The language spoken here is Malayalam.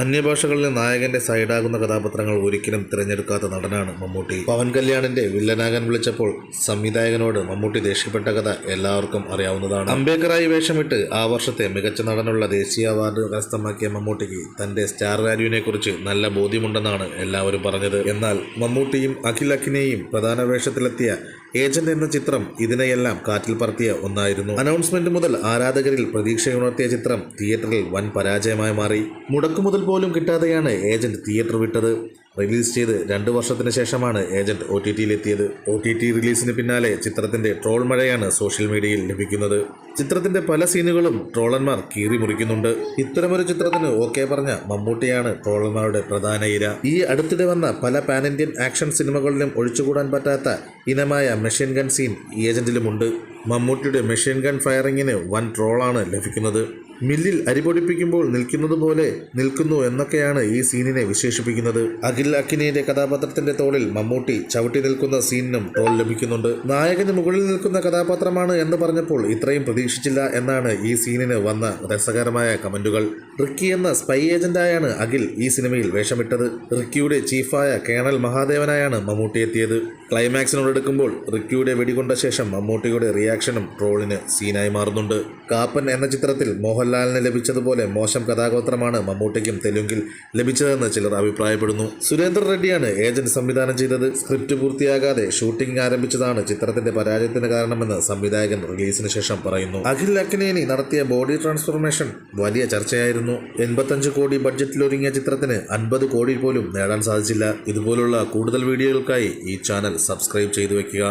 അന്യഭാഷകളിലെ നായകന്റെ സൈഡാകുന്ന കഥാപാത്രങ്ങൾ ഒരിക്കലും തിരഞ്ഞെടുക്കാത്ത നടനാണ് മമ്മൂട്ടി. പവൻ കല്യാണിന്റെ വില്ലനാകാൻ വിളിച്ചപ്പോൾ സംവിധായകനോട് മമ്മൂട്ടി ദേഷ്യപ്പെട്ട കഥ എല്ലാവർക്കും അറിയാവുന്നതാണ്. അംബേദ്കറായി വേഷമിട്ട് ആ വർഷത്തെ മികച്ച നടനുള്ള ദേശീയ അവാർഡ് കരസ്ഥമാക്കിയ മമ്മൂട്ടിക്ക് തന്റെ സ്റ്റാർ വാല്യൂവിനെ കുറിച്ച് നല്ല ബോധ്യമുണ്ടെന്നാണ് എല്ലാവരും പറഞ്ഞത്. എന്നാൽ മമ്മൂട്ടിയും അഖിൽ അഖിനെയും പ്രധാന വേഷത്തിലെത്തിയ ഏജന്റ് എന്ന ചിത്രം ഇതിനെയെല്ലാം കാറ്റിൽ പറത്തിയ ഒന്നായിരുന്നു. അനൗൺസ്മെന്റ് മുതൽ ആരാധകരിൽ പ്രതീക്ഷയുണർത്തിയ ചിത്രം തിയേറ്ററിൽ വൻ പരാജയമായി മാറി. മുടക്കുമുതൽ പോലും കിട്ടാതെയാണ് ഏജന്റ് തിയേറ്റർ വിട്ടത്. റിലീസ് ചെയ്ത് രണ്ട് വർഷത്തിന് ശേഷമാണ് ഏജന്റ് ഒ ടി ടിയിലെത്തിയത്. ഒ ടി ടി റിലീസിന് പിന്നാലെ ചിത്രത്തിന്റെ ട്രോൾ മഴയാണ് സോഷ്യൽ മീഡിയയിൽ ലഭിക്കുന്നത്. ചിത്രത്തിന്റെ പല സീനുകളും ട്രോളന്മാർ കീറി മുറിക്കുന്നുണ്ട്. ഇത്തരമൊരു ചിത്രത്തിന് ഓക്കെ പറഞ്ഞ മമ്മൂട്ടിയാണ് ട്രോളന്മാരുടെ പ്രധാന ഇര. ഈ അടുത്തിടെ വന്ന പല പാൻ ഇന്ത്യൻ ആക്ഷൻ സിനിമകളിലും ഒഴിച്ചുകൂടാൻ പറ്റാത്ത ഇനമായ മെഷീൻ ഗൺ സീൻ ഏജന്റിലുമുണ്ട്. മമ്മൂട്ടിയുടെ മെഷീൻ ഗൺ ഫയറിങ്ങിന് വൻ ട്രോളാണ് ലഭിക്കുന്നത്. മില്ലിൽ അരിപൊടിപ്പിക്കുമ്പോൾ നിൽക്കുന്നത് പോലെ നിൽക്കുന്നു എന്നൊക്കെയാണ് ഈ സീനിനെ വിശേഷിപ്പിക്കുന്നത്. അഖിൽ അക്കിനിയുടെ കഥാപാത്രത്തിന്റെ തോളിൽ മമ്മൂട്ടി ചവിട്ടി നിൽക്കുന്ന സീനിനും ട്രോൾ ലഭിക്കുന്നുണ്ട്. നായകന് മുകളിൽ നിൽക്കുന്ന കഥാപാത്രമാണ് എന്ന് പറഞ്ഞപ്പോൾ ഇത്രയും പ്രതീക്ഷിച്ചില്ല എന്നാണ് ഈ സീനിന് വന്ന രസകരമായ കമന്റുകൾ. റിക്കി എന്ന സ്പൈ ഏജന്റായാണ് അഖിൽ ഈ സിനിമയിൽ വേഷമിട്ടത്. റിക്കിയുടെ ചീഫായ കേണൽ മഹാദേവനായാണ് മമ്മൂട്ടി എത്തിയത്. ക്ലൈമാക്സിനോടെടുക്കുമ്പോൾ റിക്കിയുടെ വെടികൊണ്ട ശേഷം മമ്മൂട്ടിയുടെ റിയാക്ഷനും ട്രോളിന് സീനായി മാറുന്നുണ്ട്. കാപ്പൻ എന്ന ചിത്രത്തിൽ മോഹൻലാലിന് ലഭിച്ചതുപോലെ മോശം കഥാഗോത്രമാണ് മമ്മൂട്ടിക്കും തെലുങ്കിൽ ലഭിച്ചതെന്ന് ചിലർ അഭിപ്രായപ്പെടുന്നു. സുരേന്ദ്ര റെഡ്ഡിയാണ് ഏജന്റ് സംവിധാനം ചെയ്തത്. സ്ക്രിപ്റ്റ് പൂർത്തിയാകാതെ ഷൂട്ടിംഗ് ആരംഭിച്ചതാണ് ചിത്രത്തിന്റെ പരാജയത്തിന് കാരണമെന്ന് സംവിധായകൻ റിലീസിന് ശേഷം പറയുന്നു. അഖിൽ അക്കിനേനി നടത്തിയ ബോഡി ട്രാൻസ്ഫോർമേഷൻ വലിയ ചർച്ചയായിരുന്നു. എൺപത്തഞ്ച് കോടി ബഡ്ജറ്റിലൊരുങ്ങിയ ചിത്രത്തിന് അൻപത് കോടി പോലും നേടാൻ സാധിച്ചില്ല. ഇതുപോലുള്ള കൂടുതൽ വീഡിയോകൾക്കായി ഈ ചാനൽ സബ്സ്ക്രൈബ് ചെയ്തു വെക്കുക